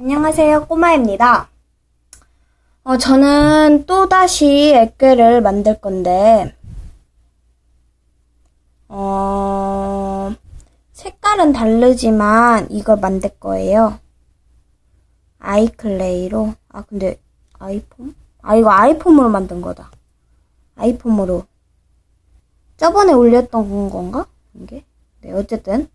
안녕하세요, 꼬마입니다. 어, 저는 또다시 액괴를 만들 건데, 어, 색깔은 다르지만 이걸 만들 거예요. 아이클레이로. 아, 근데 아이폼? 아, 이거 아이폼으로 만든 거다. 아이폼으로. 저번에 올렸던 건가? 이게? 네, 어쨌든.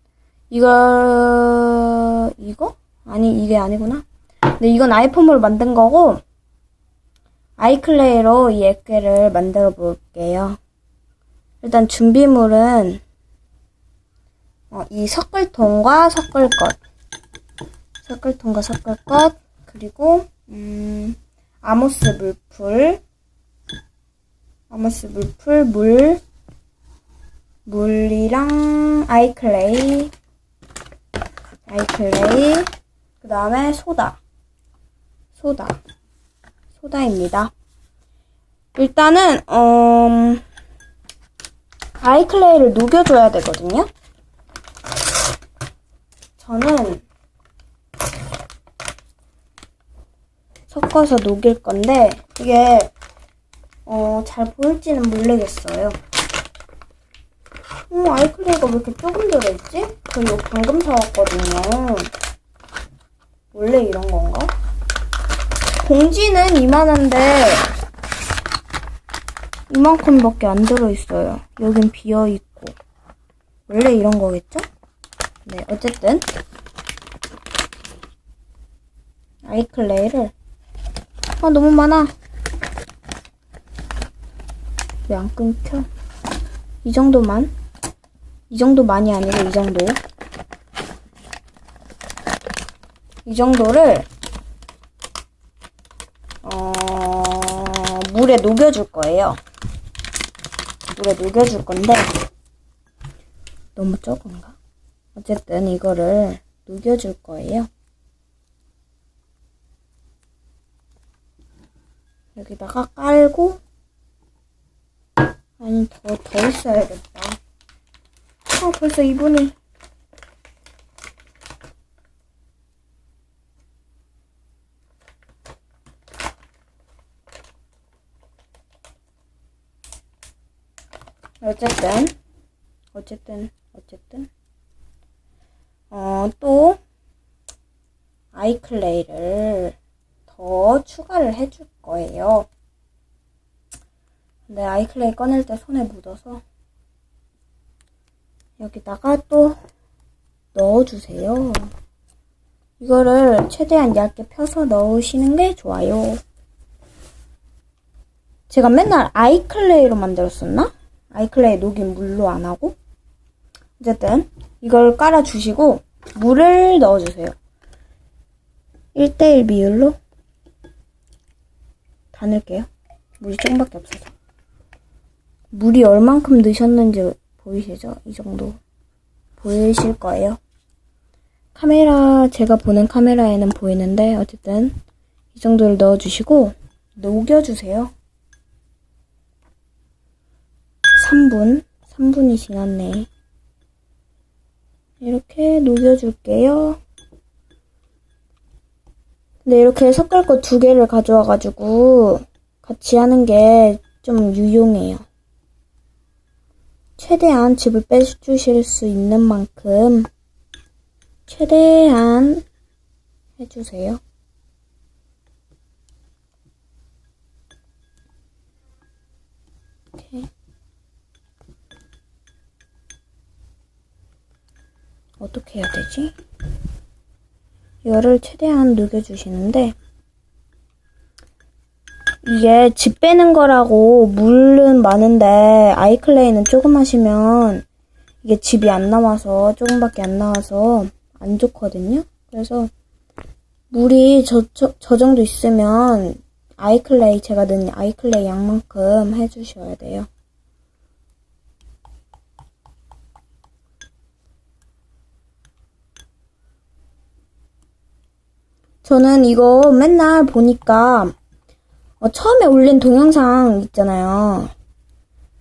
이거, 이거? 아니, 이게 아니구나. 근데 이건 아이폼으로 만든 거고, 아이클레이로 이 액괴를 만들어 볼게요. 일단 준비물은, 어, 이 섞을통과 섞을 것. 섞을통과 섞을 것, 그리고, 음, 아모스 물풀, 아모스 물풀, 물, 물이랑 아이클레이, 아이클레이, 그 다음에 소다. 소다. 소다입니다. 일단은, 음, 아이클레이를 녹여줘야 되거든요. 저는 섞어서 녹일 건데, 이게, 어, 잘 보일지는 모르겠어요. 어, 아이클레이가 왜 이렇게 조금 들어있지? 저 이거 방금 사왔거든요. 원래 이런 건가? 봉지는 이만한데 이만큼밖에 안 들어있어요. 여긴 비어있고 원래 이런 거겠죠? 네, 어쨌든 아이클레이를 아 너무 많아 왜 안 끊겨? 이 정도만 이 정도 많이 아니고 이 정도 이 정도를 어, 물에 녹여줄 거예요. 물에 녹여줄 건데 너무 적은가? 어쨌든 이거를 녹여줄 거예요. 여기다가 깔고 아니 더 더 있어야겠다. 아 벌써 2분이 어쨌든 어쨌든 어쨌든 어 또 아이클레이를 더 추가를 해줄 거예요. 근데 아이클레이 꺼낼 때 손에 묻어서 여기다가 또 넣어주세요. 이거를 최대한 얇게 펴서 넣으시는 게 좋아요. 제가 맨날 아이클레이로 만들었었나? 아이클레이 녹인 물로 안 하고 어쨌든 이걸 깔아주시고 물을 넣어주세요. 1대1 비율로 다 넣을게요. 물이 조금밖에 없어서. 물이 얼만큼 넣으셨는지 보이시죠? 이 정도 보이실 거예요. 카메라 제가 보는 카메라에는 보이는데 어쨌든 이 정도를 넣어주시고 녹여주세요 3분, 3분이 지났네. 이렇게 녹여줄게요. 근데 이렇게 섞을 거 두 개를 가져와가지고 같이 하는 게 좀 유용해요. 최대한 즙을 빼주실 수 있는 만큼 최대한 해주세요. 어떻게 해야 되지? 열을 최대한 녹여주시는데 이게 즙 빼는 거라고 물은 많은데 아이클레이는 조금 하시면 이게 즙이 안 나와서 조금밖에 안 나와서 안 좋거든요. 그래서 물이 저, 저, 저 정도 있으면 아이클레이 제가 넣은 아이클레이 양만큼 해주셔야 돼요. 저는 이거 맨날 보니까 어, 처음에 올린 동영상 있잖아요.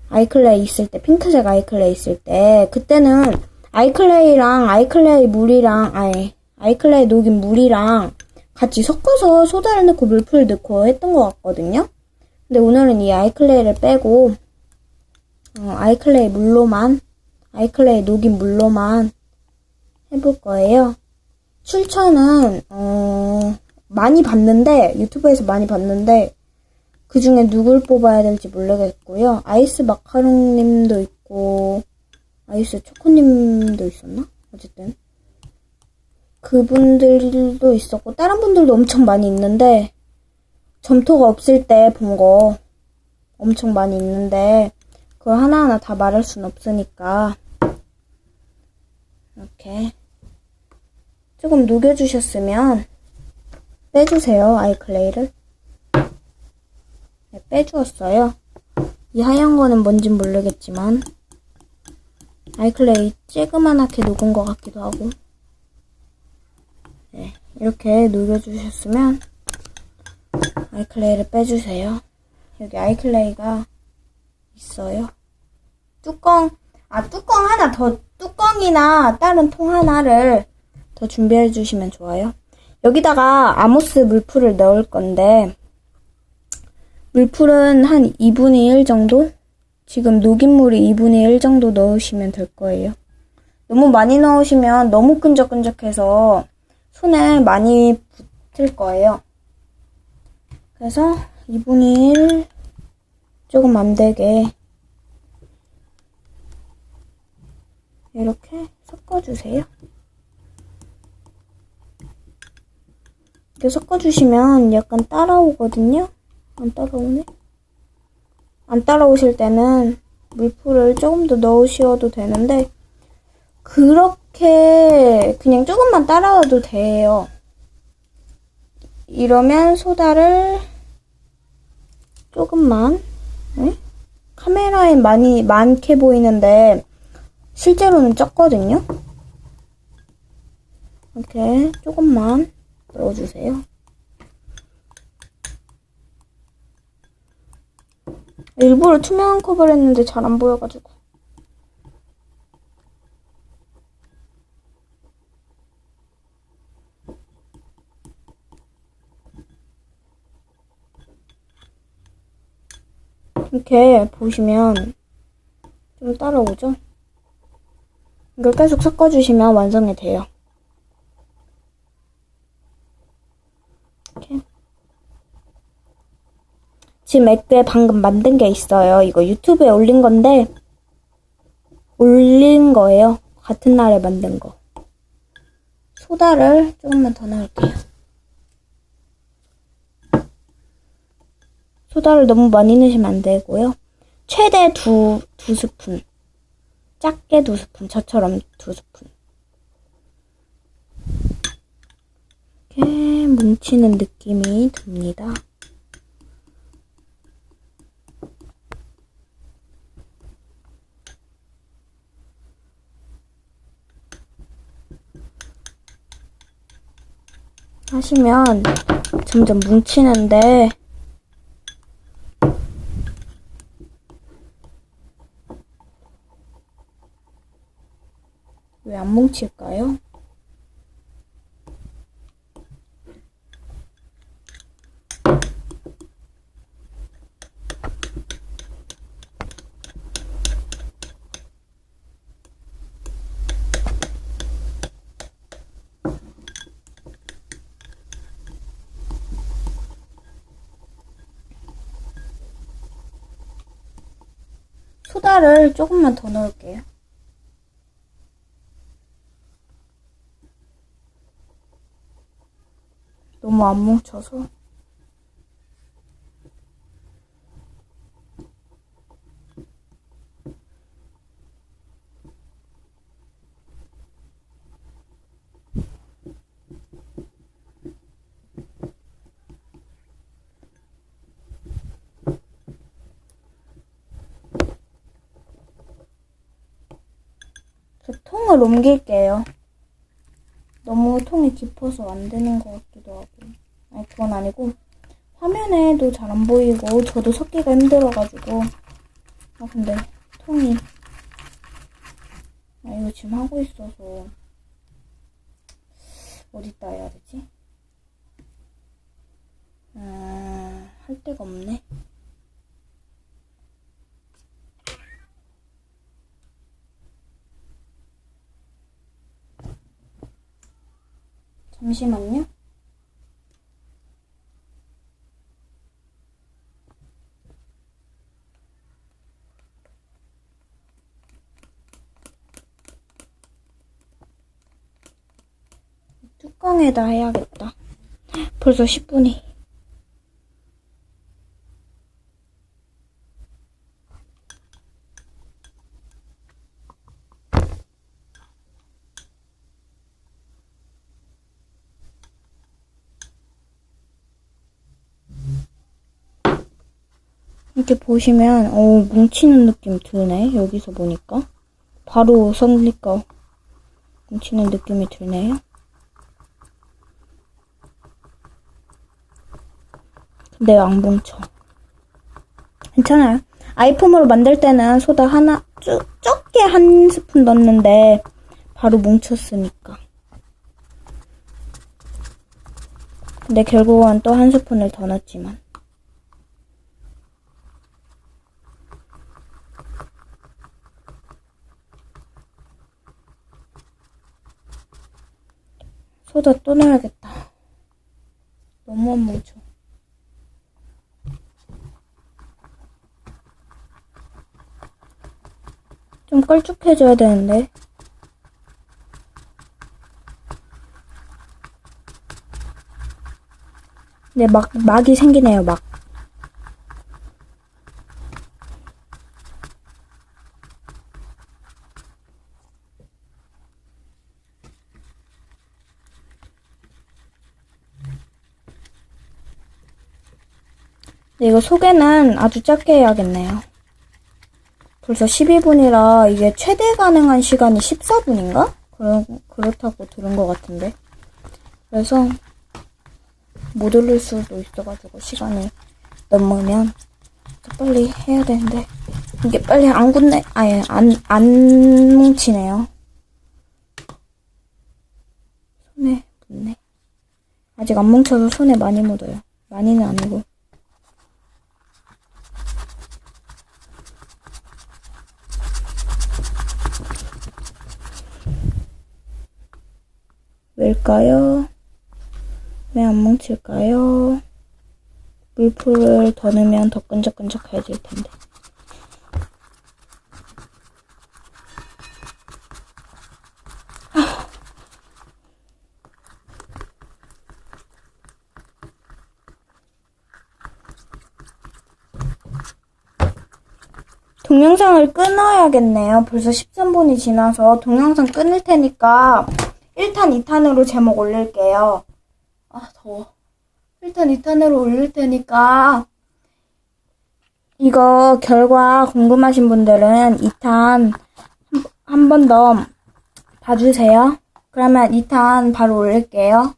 아이클레이 있을 때, 핑크색 아이클레이 있을 때, 그때는 아이클레이랑 아이클레이 물이랑, 아니, 아이클레이 녹인 물이랑 같이 섞어서 소다를 넣고 물풀을 넣고 했던 것 같거든요. 근데 오늘은 이 아이클레이를 빼고 어, 아이클레이 물로만 아이클레이 녹인 물로만 해볼 거예요. 출처는 어, 많이 봤는데 유튜브에서 많이 봤는데 그 중에 누굴 뽑아야 될지 모르겠고요. 아이스 마카롱님도 있고 아이스 초코님도 있었나? 어쨌든 그분들도 있었고 다른 분들도 엄청 많이 있는데 점토가 없을 때 본 거 엄청 많이 있는데 그걸 하나하나 다 말할 순 없으니까 이렇게 조금 녹여주셨으면 빼주세요 아이클레이를 네, 빼주었어요 이 하얀 거는 뭔진 모르겠지만 아이클레이 쬐그만하게 녹은 것 같기도 하고 네, 이렇게 녹여주셨으면 아이클레이를 빼주세요. 여기 아이클레이가 있어요. 뚜껑, 아, 뚜껑 하나 더, 뚜껑이나 다른 통 하나를 더 준비해 주시면 좋아요. 여기다가 아모스 물풀을 넣을 건데, 물풀은 한 2분의 1 정도? 지금 녹인 물이 2분의 1 정도 넣으시면 될 거예요. 너무 많이 넣으시면 너무 끈적끈적해서 손에 많이 붙을 거예요. 그래서 2분의 1 조금 안 되게 이렇게 섞어주세요. 이렇게 섞어주시면 약간 따라오거든요. 안 따라오네. 안 따라오실 때는 물풀을 조금 더 넣으셔도 되는데 그렇게 그냥 조금만 따라와도 돼요. 이러면 소다를 조금만 네? 카메라에 많이 많게 보이는데 실제로는 적거든요. 이렇게 조금만 넣어주세요. 일부러 투명한 컵을 했는데 잘 안 보여가지고. 이렇게 보시면 좀 따라오죠? 이걸 계속 섞어주시면 완성이 돼요. 이렇게. 지금 액에 방금 만든 게 있어요. 이거 유튜브에 올린 건데, 올린 거예요. 같은 날에 만든 거. 소다를 조금만 더 넣을게요. 소다를 너무 많이 넣으시면 안 되고요. 최대 두, 두 스푼. 작게 두 스푼. 저처럼 두 스푼. 이렇게 뭉치는 느낌이 듭니다. 하시면 점점 뭉치는데 왜 안 뭉칠까요? 소다를 조금만 더 넣을게요. 너무 안 뭉쳐서. 을 옮길게요. 너무 통이 깊어서 안 되는 것 같기도 하고. 아니, 그건 아니고. 화면에도 잘 안 보이고, 저도 섞기가 힘들어가지고. 아, 근데 통이. 아, 이거 지금 하고 있어서. 어디다 해야 되지? 아, 할 데가 없네. 잠시만요. 뚜껑에다 해야겠다. 벌써 10분이. 이렇게 보시면 어 뭉치는 느낌 드네 여기서 보니까. 바로 성니까 뭉치는 느낌이 드네요. 근데 안 뭉쳐 괜찮아요. 아이폼으로 만들 때는 소다 하나 쭉 적게 한 스푼 넣었는데 바로 뭉쳤으니까. 근데 결국은 또 한 스푼을 더 넣었지만 소다 또 넣어야겠다. 너무 안 뭉쳐. 좀 걸쭉해져야 되는데. 네, 막, 막이 생기네요, 막. 네, 이거 소개는 아주 짧게 해야겠네요. 벌써 12분이라 이게 최대 가능한 시간이 14분인가? 그런, 그렇다고 들은 것 같은데. 그래서 못 올릴 수도 있어가지고 시간이 넘으면 빨리 해야 되는데 이게 빨리 안 굳네. 아예 안, 안 뭉치네요. 손에 묻네. 아직 안 뭉쳐서 손에 많이 묻어요. 많이는 아니고. 왜일까요? 왜 안 뭉칠까요? 물풀을 더 넣으면 더 끈적끈적해질 텐데. 동영상을 끊어야겠네요. 벌써 13분이 지나서 동영상 끊을 테니까 1탄, 2탄으로 제목 올릴게요. 아, 더워. 1탄, 2탄으로 올릴 테니까 이거 결과 궁금하신 분들은 2탄 한 번 더 봐주세요. 그러면 2탄 바로 올릴게요.